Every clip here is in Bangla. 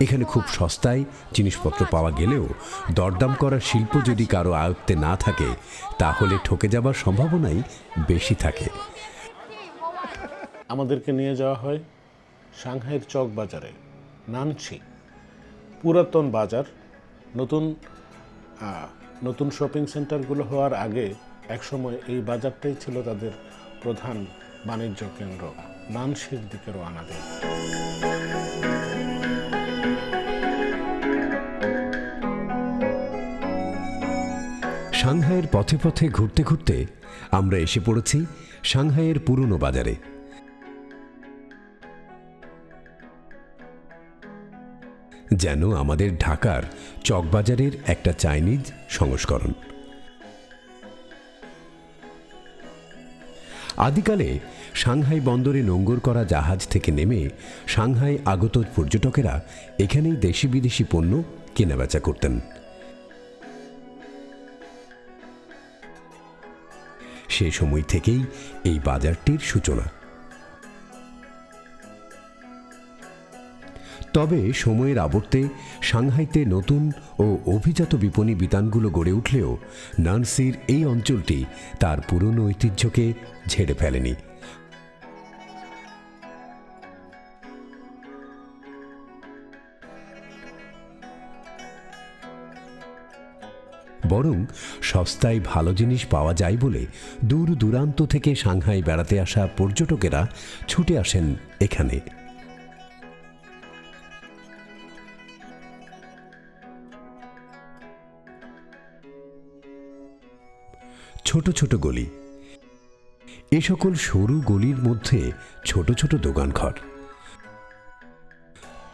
এখানে খুব সস্তায় জিনিসপত্র পাওয়া গেলেও দরদাম করার শিল্প যদি কারও আয়ত্তে না থাকে তাহলে ঠকে যাবার সম্ভাবনাই বেশি থাকে। আমাদেরকে নিয়ে যাওয়া হয় সাংহাইয়ের চক বাজারে নানছি পুরাতন বাজার নতুন নতুন শপিং সেন্টারগুলো হওয়ার আগে একসময় এই বাজারটাই ছিল তাদের প্রধান বাণিজ্য কেন্দ্র। নানশির দিকে রওনা দেয়। সাংহাইয়ের পথে পথে ঘুরতে ঘুরতে আমরা এসে পড়েছি সাংহাইয়ের পুরনো বাজারে। যেন আমাদের ঢাকার চকবাজারের একটা চাইনিজ সংস্করণ। আদিকালে সাংহাই বন্দরে নোঙ্গর করা জাহাজ থেকে নেমে সাংহাই আগত পর্যটকেরা এখানেই দেশি বিদেশি পণ্য কেনাবেচা করতেন। সে সময় থেকেই এই বাজারটির সূচনা। তবে সময়ের আবর্তে সাংহাইতে নতুন ও অভিজাত বিপণী বিতানগুলো গড়ে উঠলেও নানসির এই অঞ্চলটি তার পুরনো ঐতিহ্যকে ঝেড়ে ফেলেনি। বরং সস্তায় ভালো জিনিস পাওয়া যায় বলে দূর দূরান্ত থেকে সাংহাই বেড়াতে আসা পর্যটকেরা ছুটে আসেন এখানে। ছোট ছোট গলি। এ সকল সরু গলির মধ্যে ছোট ছোট দোকানঘর।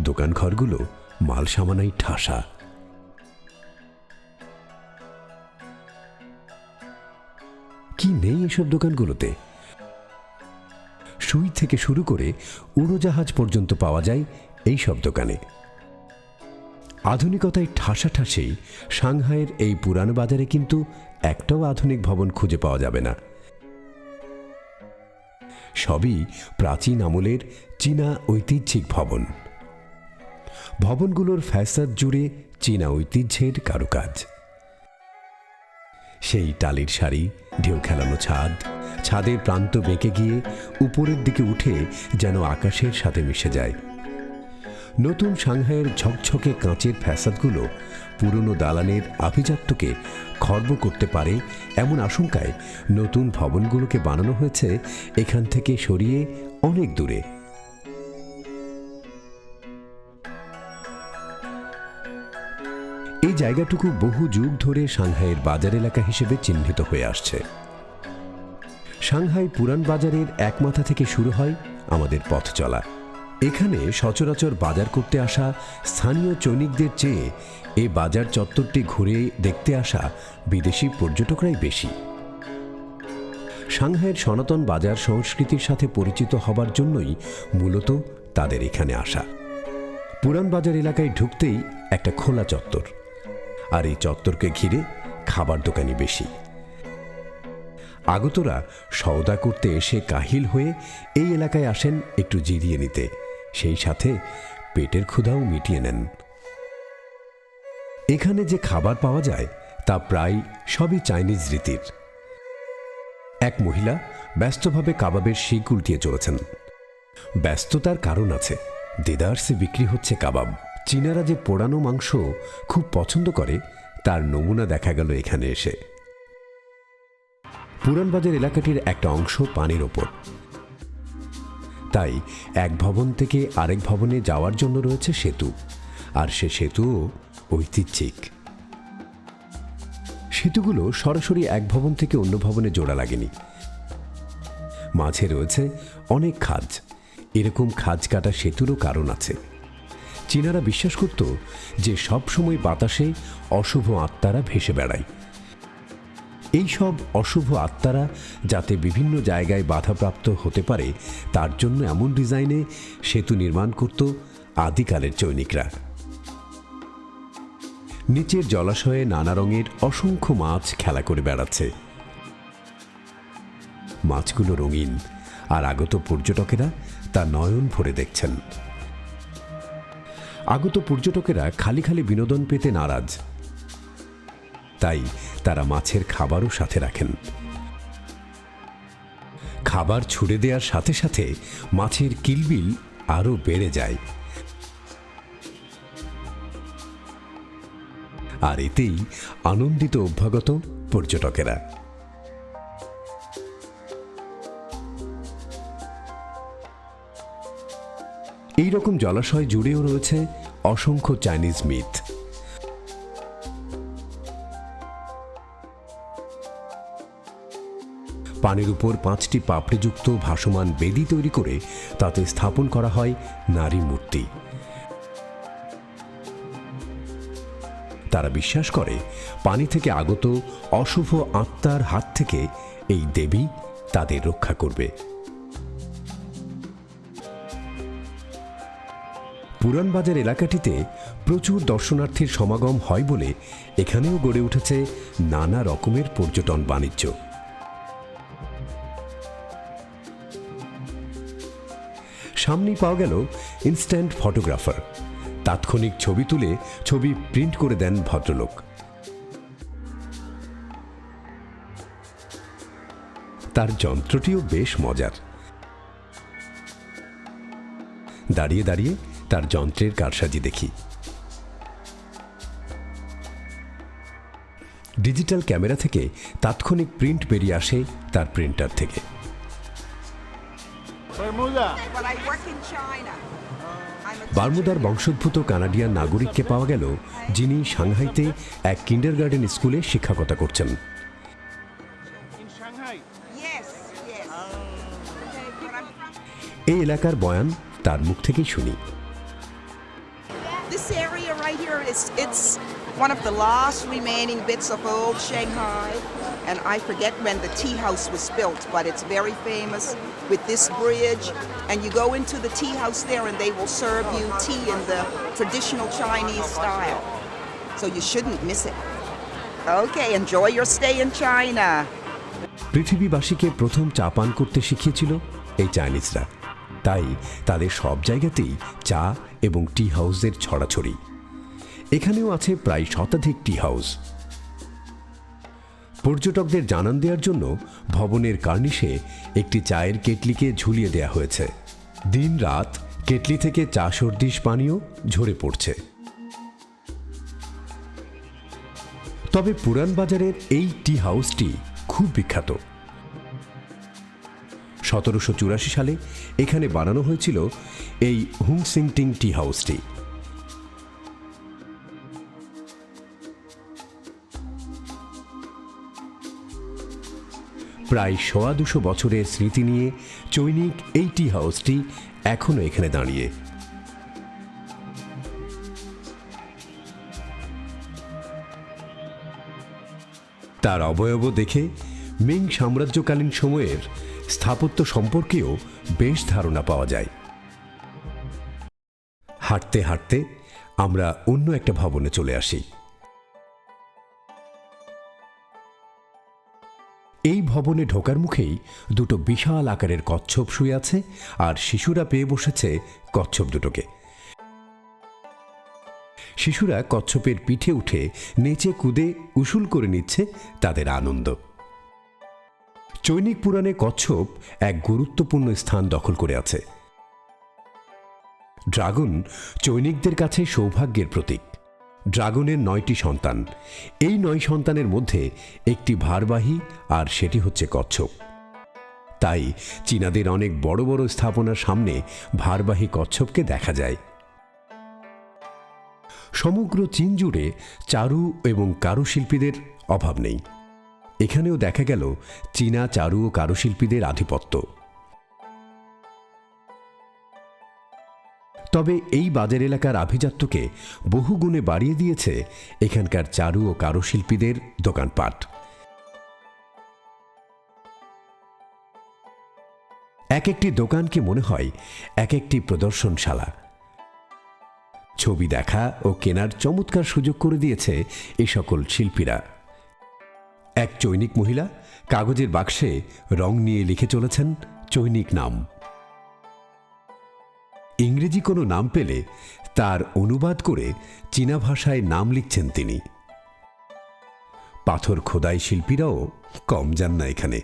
দোকানঘরগুলো মাল সামানাই ঠাসা। নেই এসব দোকানগুলোতে। সুই থেকে শুরু করে উড়োজাহাজ পর্যন্ত পাওয়া যায় এই সব দোকানে। আধুনিকতায় ঠাসাঠাসি সাংহাইয়ের এই পুরানো বাজারে কিন্তু একটাও আধুনিক ভবন খুঁজে পাওয়া যাবে না। সবই প্রাচীন আমলের চীনা ঐতিহ্যিক ভবন। ভবনগুলোর ফ্যাসাদ জুড়ে চীনা ঐতিহ্যের কারুকাজ। সেই টালির শাড়ি, ঢেউ খেলানো ছাদ, ছাদের প্রান্ত বেঁকে গিয়ে উপরের দিকে উঠে যেন আকাশের সাথে মিশে যায়। নতুন সাংহাইয়ের ঝকঝকে কাঁচের ফ্যাসাদগুলো পুরনো দালানের আভিজাত্যকে খর্ব করতে পারে এমন আশঙ্কায় নতুন ভবনগুলোকে বানানো হয়েছে এখান থেকে সরিয়ে অনেক দূরে। জায়গাটুকু বহু যুগ ধরে সাংহাইয়ের বাজার এলাকা হিসেবে চিহ্নিত হয়ে আসছে। সাংহাই পুরান বাজারের এক মাথা থেকে শুরু হয় আমাদের পথ চলা। এখানে সচরাচর বাজার করতে আসা স্থানীয় চৈনিকদের চেয়ে এ বাজার চত্বরটি ঘুরে দেখতে আসা বিদেশি পর্যটকরাই বেশি। সাংহাইয়ের সনাতন বাজার সংস্কৃতির সাথে পরিচিত হবার জন্যই মূলত তাদের এখানে আসা। পুরান বাজার এলাকায় ঢুকতেই একটা খোলা চত্বর। আর এই চত্বরকে ঘিরে খাবার দোকানি বেশি। আগতরা সওদা করতে এসে কাহিল হয়ে এই এলাকায় আসেন একটু জিরিয়ে নিতে। সেই সাথে পেটের ক্ষুধাও মিটিয়ে নেন। এখানে যে খাবার পাওয়া যায়, তা প্রায় সবই চাইনিজ রীতির। এক মহিলা ব্যস্তভাবে কাবাবের শিক উল্টিয়ে চলেছেন। ব্যস্ততার কারণ আছে দেদার্সে বিক্রি হচ্ছে কাবাব। চীনারা যে পোড়ানো মাংস খুব পছন্দ করে, তার নমুনা দেখা গেল এখানে এসে। পুরানবাজার এলাকাটির একটা অংশ পানির ওপর। তাই এক ভবন থেকে আরেক ভবনে যাওয়ার জন্য রয়েছে সেতু, আর সে সেতুও ঐতিহ্যিক। সেতুগুলো সরাসরি এক ভবন থেকে অন্য ভবনে জোড়া লাগেনি। মাঝে রয়েছে অনেক খাজ। এরকম খাজ কাটা সেতুরও কারণ আছে। চীনারা বিশ্বাস করত যে সব সময় বাতাসে অশুভ আত্মারা ভেসে বেড়ায়। এই সব অশুভ আত্মারা যাতে বিভিন্ন জায়গায় বাধাপ্রাপ্ত হতে পারে, তার জন্য এমন ডিজাইনে সেতু নির্মাণ করত আদিকালের চৈনিকরা। নিচের জলাশয়ে নানা রঙের অসংখ্য মাছ খেলা করে বেড়াচ্ছে। মাছগুলো রঙিন, আর আগত পর্যটকেরা তা নয়ন ভরে দেখছেন। আগত পর্যটকেরা খালি খালি বিনোদন পেতে নারাজ। তাই তারা মাছের খাবারও সাথে রাখেন। খাবার ছুড়ে দেওয়ার সাথে সাথে মাছের কিলবিল আরও বেড়ে যায়। আর এতেই আনন্দিত অভ্যাগত পর্যটকেরা। এই রকম জলাশয় জুড়েও রয়েছে অসংখ্য চাইনিজ মিথ। পানির উপর পাঁচটি পাপড়িযুক্ত ভাসমান বেদি তৈরি করে তাতে স্থাপন করা হয় নারী মূর্তি। তারা বিশ্বাস করে পানি থেকে আগত অশুভ আত্মার হাত থেকে এই দেবী তাদের রক্ষা করবে। পুরানবাজার এলাকাটিতে প্রচুর দর্শনার্থীর সমাগম হয় বলে এখানেও গড়ে উঠেছে নানা রকমের পর্যটন বাণিজ্য। সামনেই পাওয়া গেল ইনস্ট্যান্ট ফটোগ্রাফার তাৎক্ষণিক ছবি তুলে ছবি প্রিন্ট করে দেন ভদ্রলোক। তার যন্ত্রটিও বেশ মজার। দাঁড়িয়ে দাঁড়িয়ে তার যন্ত্রের কারসাজি দেখি। ডিজিটাল ক্যামেরা থেকে তাৎক্ষণিক প্রিন্ট বেরিয়ে আসে তার প্রিন্টার থেকে। বার্মুদার বংশোদ্ভূত কানাডিয়ান নাগরিককে পাওয়া গেল যিনি সাংহাইতে এক কিন্ডারগার্ডেন স্কুলে শিক্ষকতা করছেন। এই এলাকার বয়ান তার মুখ থেকেই শুনি। this area right here is it's one of the last remaining bits of old Shanghai. And I forget when the tea house was built, but it's very famous with this bridge. And you go into the tea house there and they will serve you tea in the traditional Chinese style. So you shouldn't miss it. Okay, enjoy your stay in China. পৃথিবীবাসীকে প্রথম চা পান করতে শিখিয়েছিল এই চাইনিজরা তাই তাদের সব জায়গাতেই চা এবং টি হাউসের ছড়াছড়ি। এখানেও আছে প্রায় শতাধিক টি হাউস। পর্যটকদের জানান দেওয়ার জন্য ভবনের কার্নিশে একটি চায়ের কেটলিকে ঝুলিয়ে দেয়া হয়েছে। দিন রাত কেটলি থেকে চা সর্দিশ পানীয় ঝরে পড়ছে। তবে পুরান বাজারের এই টি হাউসটি খুব বিখ্যাত। সতেরোশো চুরাশি সালে এখানে বানানো হয়েছিল এই হুং সিংটিং টি হাউসটি। প্রায় সোয়া দুশো বছরের স্মৃতি নিয়ে চৈনিক এই টি হাউসটি এখনও এখানে দাঁড়িয়ে। তার অবয়ব দেখে মিং সাম্রাজ্যকালীন সময়ের স্থাপত্য সম্পর্কেও বেশ ধারণা পাওয়া যায়। হাঁটতে হাঁটতে আমরা অন্য একটা ভবনে চলে আসি। এই ভবনে ঢোকার মুখেই দুটো বিশাল আকারের কচ্ছপ শুয়ে আছে আর শিশুরা পেয়ে বসেছে কচ্ছপ দুটোকে। শিশুরা কচ্ছপের পিঠে উঠে নেচে কুদে উসুল করে নিচ্ছে তাদের আনন্দ। চৈনিক পুরাণে কচ্ছপ এক গুরুত্বপূর্ণ স্থান দখল করে আছে। ড্রাগন চৈনিকদের কাছে সৌভাগ্যের প্রতীক। ড্রাগনের নয়টি সন্তান। এই নয় সন্তানের মধ্যে একটি ভারবাহী আর সেটি হচ্ছে কচ্ছপ। তাই চীনাদের অনেক বড় বড় স্থাপনার সামনে ভারবাহী কচ্ছপকে দেখা যায়। সমগ্র চীন জুড়ে চারু এবং কারুশিল্পীদের অভাব নেই। এখানেও দেখা গেল চীনা চারু ও কারুশিল্পীদের আধিপত্য। তবে এই বাজার এলাকার আভিজাত্যকে বহু গুণে বাড়িয়ে দিয়েছে এখানকার চারু ও কারুশিল্পীদের দোকানপাট। এক একটি দোকানকে মনে হয় এক একটি প্রদর্শনশালা। ছবি দেখা ও কেনার চমৎকার সুযোগ করে দিয়েছে এই সকল শিল্পীরা। এক চৈনিক মহিলা কাগজের বাক্সে রং নিয়ে লিখে চলেছেন চৈনিক নাম। ইংরেজি কোনো নাম পেলে তার অনুবাদ করে চীনা ভাষায় নাম লিখছেন তিনি। পাথর খোদাই শিল্পীরাও কম যান না এখানে।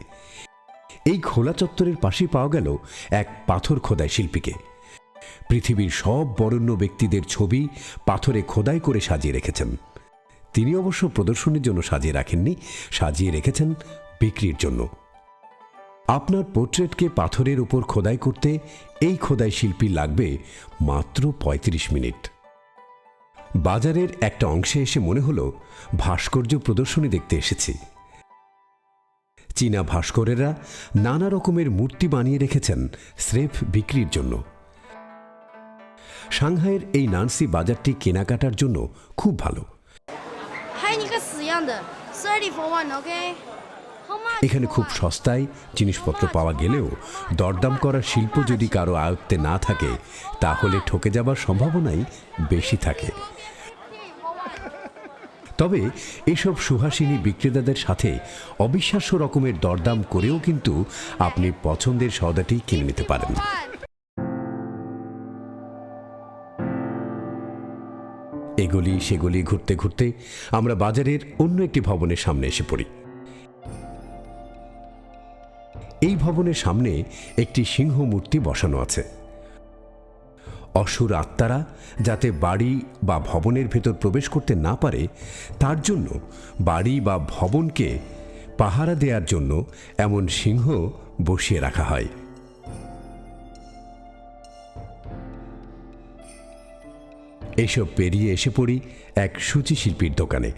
এই খোলা চত্বরের পাশে পাওয়া গেল এক পাথর খোদাই শিল্পীকে। পৃথিবীর সব বরেণ্য ব্যক্তিদের ছবি পাথরে খোদাই করে সাজিয়ে রেখেছেন। তিনি অবশ্য প্রদর্শনীর জন্য সাজিয়ে রাখেননি, সাজিয়ে রেখেছেন বিক্রির জন্য। আপনার পোর্ট্রেটকে পাথরের উপর খোদাই করতে এই খোদাই শিল্পী লাগবে মাত্র ৩৫ মিনিট। বাজারের একটা অংশে এসে মনে হলো ভাস্কর্য প্রদর্শনী দেখতে এসেছি। চীনা ভাস্করেরা নানা রকমের মূর্তি বানিয়ে রেখেছেন স্রেফ বিক্রির জন্য। সাংহাইয়ের এই নানসি বাজারটি কেনাকাটার জন্য খুব ভালো। এখানে খুব সস্তায় জিনিসপত্র পাওয়া গেলেও দরদাম করার শিল্প যদি কারও আয়ত্তে না থাকে তাহলে ঠকে যাবার সম্ভাবনাই বেশি থাকে। তবে এসব সুহাসিনী বিক্রেতাদের সাথে অবিশ্বাস্য রকমের দরদাম করেও কিন্তু আপনি পছন্দের সওদাটি কিনে নিতে পারেন। এগুলি সেগুলি ঘুরতে ঘুরতে আমরা বাজারের অন্য একটি ভবনের সামনে এসে পড়ি। এই ভবনের সামনে একটি সিংহ মূর্তি বসানো আছে। অসুর আত্মারা যাতে বাড়ি বা ভবনের ভেতর প্রবেশ করতে না পারে, তার জন্য বাড়ি বা ভবনকে পাহারা দেওয়ার জন্য এমন সিংহ বসিয়ে রাখা হয়। এসব পেরিয়ে এসে পড়ি এক সূচি শিল্পীর দোকানে।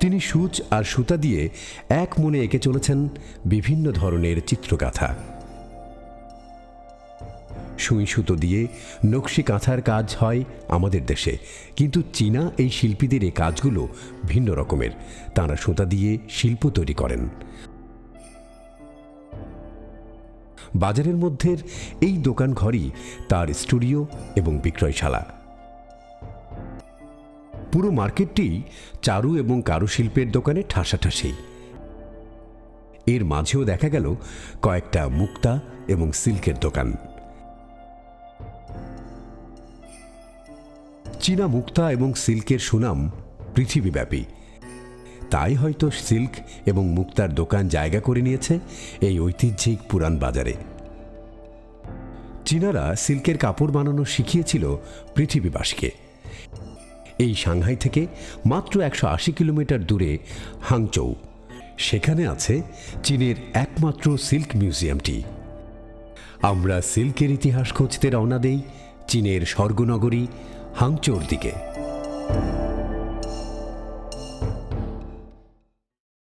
তিনি সূচ আর সুতা দিয়ে এক মনে এঁকে চলেছেন বিভিন্ন ধরনের চিত্রগাথা। সুই সুতো দিয়ে নকশি কাঁথার কাজ হয় আমাদের দেশে, কিন্তু চীনা এই শিল্পীদের এই কাজগুলো ভিন্ন রকমের। তাঁরা সুতা দিয়ে শিল্প তৈরি করেন। বাজারের মধ্যে এই দোকান ঘরই তার স্টুডিও এবং বিক্রয়শালা। পুরো মার্কেটটি চারু এবং কারুশিল্পের দোকানে ঠাসাঠাসি। এর মাঝেও দেখা গেল কয়েকটা মুক্তা এবং সিল্কের দোকান। চীনা মুক্তা এবং সিল্কের সুনাম পৃথিবীব্যাপী। তাই হয়তো সিল্ক এবং মুক্তার দোকান জায়গা করে নিয়েছে এই ঐতিহ্যিক পুরান বাজারে। চীনারা সিল্কের কাপড় বানানো শিখিয়েছিল পৃথিবীবাসীকে। এই সাংহাই থেকে মাত্র একশো আশি কিলোমিটার দূরে হাংচৌ। সেখানে আছে চীনের একমাত্র সিল্ক মিউজিয়ামটি। আমরা সিল্কের ইতিহাস খুঁজতে রওনা দেই চীনের স্বর্গনগরী হাংচৌর দিকে।